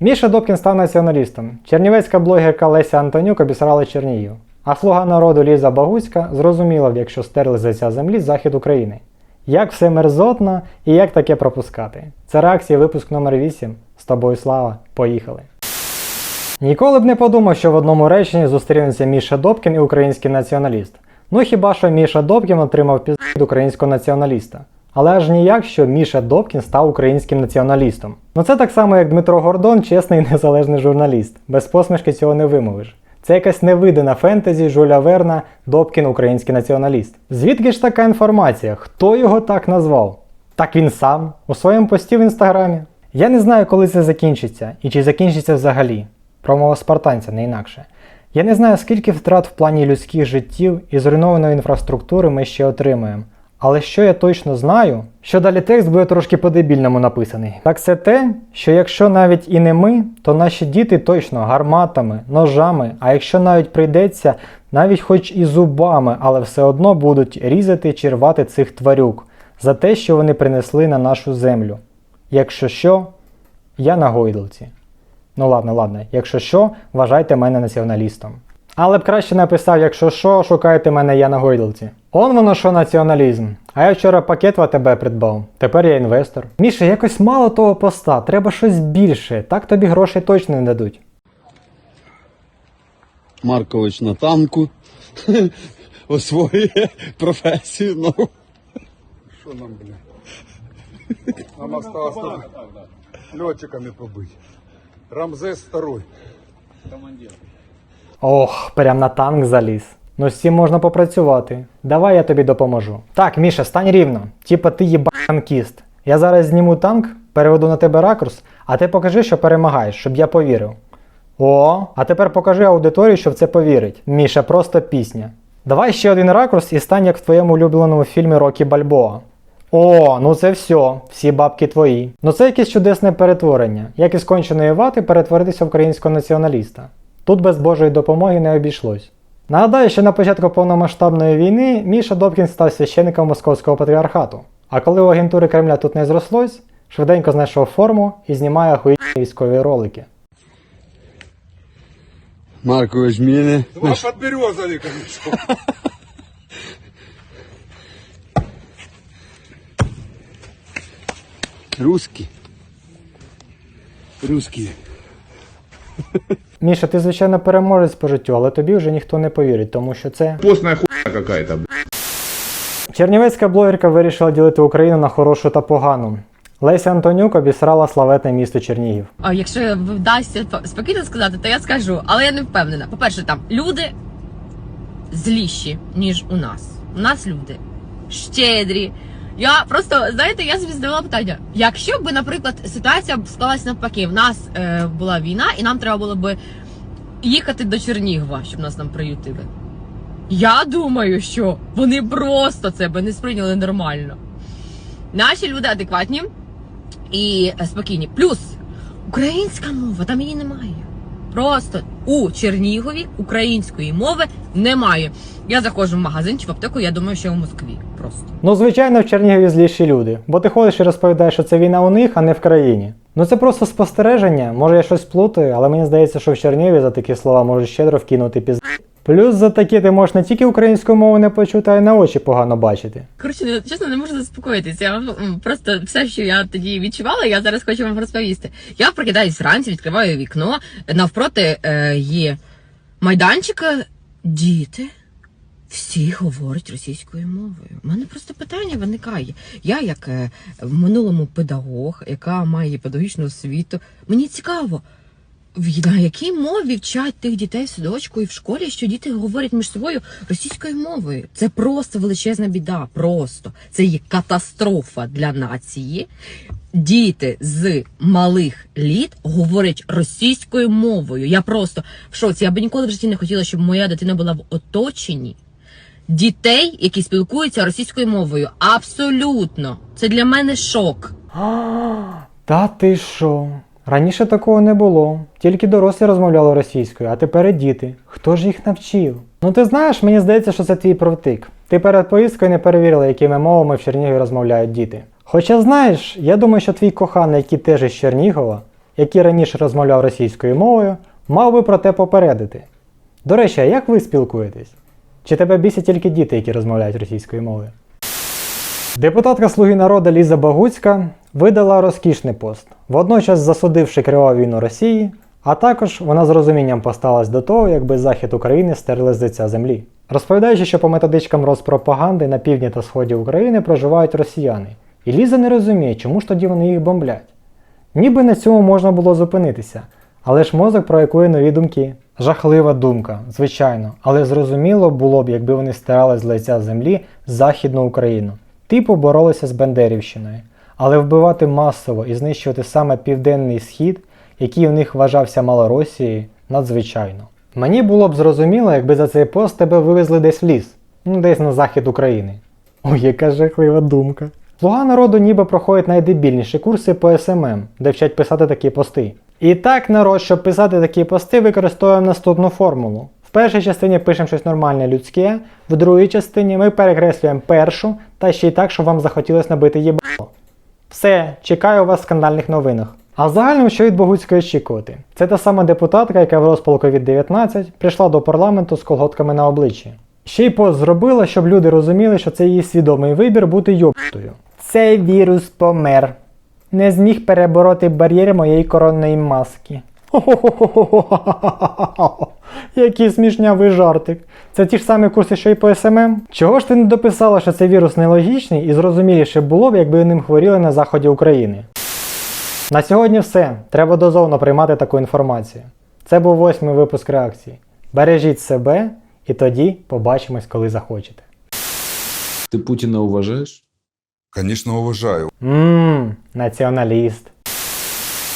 Міша Добкін став націоналістом. Чернівецька блогерка Леся Антонюк обісрала Чернігів. А слуга народу Ліза Багуцька зрозуміла, якщо стерли з лиця землі захід України. Як все мерзотно і як таке пропускати? Це реакція випуск номер 8. З тобою слава. Поїхали. Ніколи б не подумав, що в одному реченні зустрінеться Міша Добкін і український націоналіст. Ну хіба що Міша Добкін отримав пізд від українського націоналіста. Але аж ніяк, що Міша Добкін став українським націоналістом. Ну це так само, як Дмитро Гордон, чесний і незалежний журналіст. Без посмішки цього не вимовиш. Це якась невидана фентезі Жуля Верна, Добкін український націоналіст. Звідки ж така інформація? Хто його так назвав? Так він сам, у своєму пості в інстаграмі. Я не знаю, коли це закінчиться і чи закінчиться взагалі. Промова спартанця не інакше. Я не знаю, скільки втрат в плані людських життів і зруйнованої інфраструктури ми ще отримаємо. Але що я точно знаю, що далі текст буде трошки по-дебільному написаний. Так це те, що якщо навіть і не ми, то наші діти точно гарматами, ножами, а якщо навіть прийдеться, навіть хоч і зубами, але все одно будуть різати чи рвати цих тварюк за те, що вони принесли на нашу землю. Якщо що, я на гойдалці. Ну ладно, ладно, якщо що, вважайте мене націоналістом. Але б краще написав, якщо що, шукайте мене я на гойдалці. Он воно що націоналізм. А я вчора пакет в АТБ придбав. Тепер я інвестор. Міша, якось мало того поста, треба щось більше. Так тобі грошей точно не дадуть. Маркович на танку освоює професію нову. Що нам, бля? Нам осталось только летчиками побыть. Рамзес второй. Ох, прям на танк заліз. Ну з цим можна попрацювати. Давай я тобі допоможу. Так, Міша, стань рівно. Типа ти єба танкіст. Я зараз зніму танк, переведу на тебе ракурс, а ти покажи, що перемагаєш, щоб я повірив. О, а тепер покажи аудиторії, що в це повірить. Міша, просто пісня. Давай ще один ракурс і стань як в твоєму улюбленому фільмі Рокі Бальбоа. О, ну це все, всі бабки твої. Ну це якесь чудесне перетворення, як із конченої вати перетворитися в українського націоналіста. Тут без Божої допомоги не обійшлось. Нагадаю, що на початку повномасштабної війни Міша Добкін став священником московського патріархату. А коли у агентури Кремля тут не зрослось, швиденько знайшов форму і знімає охуєнні військові ролики. Маркович міни. Два подберезали, конечно. Русські. Русські. Міша, ти звичайно переможець по життю, але тобі вже ніхто не повірить, тому що це Постная хуйня какая-то. Чернівецька блогерка вирішила ділити Україну на хорошу та погану. Леся Антонюк обісрала славетне місто Чернігів. А якщо вдасться спокійно сказати, то я скажу, але я не впевнена. По-перше, там люди зліші, ніж у нас. У нас люди щедрі. Я просто, знаєте, я собі задавала питання: якщо б, наприклад, ситуація б склалась навпаки, в нас е, була війна, і нам треба було б їхати до Чернігова, щоб нас там приютили. Я думаю, що вони просто це би не сприйняли нормально. Наші люди адекватні і е, спокійні. Плюс українська мова, там її немає. Просто у Чернігові української мови немає. Я заходжу в магазин чи в аптеку, я думаю, що в Москві. Просто. Ну, звичайно, в Чернігові зліші люди, бо ти ходиш і розповідаєш, що це війна у них, а не в країні. Ну це просто спостереження, може я щось плутаю, але мені здається, що в Чернігові за такі слова можуть щедро вкинути піз. Плюс за такі ти можеш не тільки українську мову не почути, а й на очі погано бачити. Коротше, чесно, не можу заспокоїтися. Я вам просто все, що я тоді відчувала, я зараз хочу вам розповісти. Я прокидаюсь вранці, відкриваю вікно. Навпроти е, є майданчик, діти. Всі говорять російською мовою. У мене просто питання виникає. Я, як е, в минулому педагог, яка має педагогічну освіту, мені цікаво, на якій мові вчать тих дітей в садочку і в школі, що діти говорять між собою російською мовою. Це просто величезна біда. Просто це є катастрофа для нації. Діти з малих літ говорять російською мовою. Я просто в шоці. Я би ніколи в житті не хотіла, щоб моя дитина була в оточенні дітей, які спілкуються російською мовою. Абсолютно, це для мене шок. Та ти що? Раніше такого не було. Тільки дорослі розмовляли російською, а тепер і діти. Хто ж їх навчив? Ну ти знаєш, мені здається, що це твій провтик. Ти перед поїздкою не перевірила, якими мовами в Чернігові розмовляють діти. Хоча знаєш, я думаю, що твій коханий, який теж із Чернігова, який раніше розмовляв російською мовою, мав би про те попередити. До речі, а як ви спілкуєтесь? Чи тебе бісять тільки діти, які розмовляють російською мовою? Депутатка Слуги народу Ліза Багуцька видала розкішний пост, водночас засудивши криваву війну Росії, а також вона з розумінням поставилась до того, якби захід України стерли з лиця землі. Розповідаючи, що по методичкам Роспропаганди на півдні та сході України проживають росіяни, і Ліза не розуміє, чому ж тоді вони їх бомблять. Ніби на цьому можна було зупинитися, але ж мозок проєкує нові думки. Жахлива думка, звичайно, але зрозуміло було б, якби вони стирали з лиця землі Західну Україну. Типу боролися з Бендерівщиною. Але вбивати масово і знищувати саме Південний Схід, який у них вважався Малоросією, надзвичайно. Мені було б зрозуміло, якби за цей пост тебе вивезли десь в ліс, ну десь на захід України. Ой, яка жахлива думка. Слуга народу ніби проходить найдебільніші курси по СММ, де вчать писати такі пости. І так, народ, щоб писати такі пости, використовуємо наступну формулу. В першій частині пишемо щось нормальне людське, в другій частині ми перекреслюємо першу та ще й так, щоб вам захотілося набити їбало. Все, чекаю вас в скандальних новинах. А в що від Богуцької очікувати? Це та сама депутатка, яка в розпал COVID-19 прийшла до парламенту з колготками на обличчі. Ще й пост зробила, щоб люди розуміли, що це її свідомий вибір бути йобтою. Цей вірус помер. Не зміг перебороти бар'єр моєї коронної маски. Який смішнявий жартик. Це ті ж самі курси, що й по СММ? Чого ж ти не дописала, що цей вірус нелогічний і зрозуміліше було б, якби ним хворіли на заході України? На сьогодні все. Треба дозовно приймати таку інформацію. Це був восьмий випуск реакції. Бережіть себе і тоді побачимось, коли захочете. Ты Путина уважаешь? Конечно, уважаю. Ммм, націоналіст.